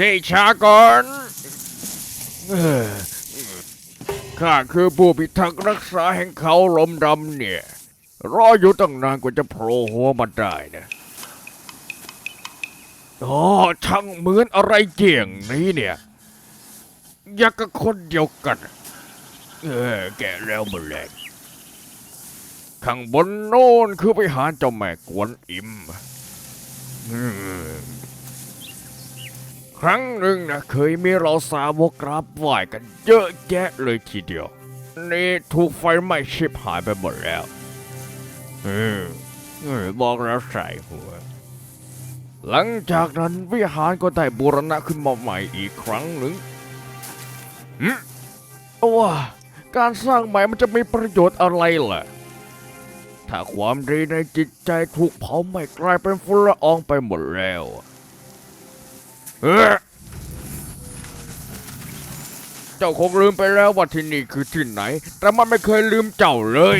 เฮ้ยช้าก่อนเอ้อข้าคือผู้พิทักษ์รักษาแห่งเขาลมดำเนี่ย รออยู่ตั้งนานกว่าจะโผล่หัวมาได้นะอ๋อช่างเหมือนอะไรเกี่ยงนี้เนี่ย ยักกับคนเดียวกัน เออ แกแล้วหมดแรงข้างบนโน่นคือไปหาเจ้าแม่กวนอิมอืม ครั้งหนึ่งนะเคยมีเราสาวกราบไหวกันเยอะแยะเลยทีเดียว นี่ถูกไฟไหม้ชิบหายไปหมดแล้วเออเออบอกแล้วใส่หัว หลังจากนั้นวิหารก็ได้บูรณะขึ้นมาใหม่อีกครั้งหนึ่งหืมว่าการสร้างใหม่มันจะมีประโยชน์อะไรล่ะ ถ้าความดีในจิตใจถูกเผาไหม้กลายเป็นฝุ่นละอองไปหมดแล้ว เจ้าคงลืมไปแล้วว่าที่นี่คือที่ไหน แต่มันไม่เคยลืมเจ้าเลย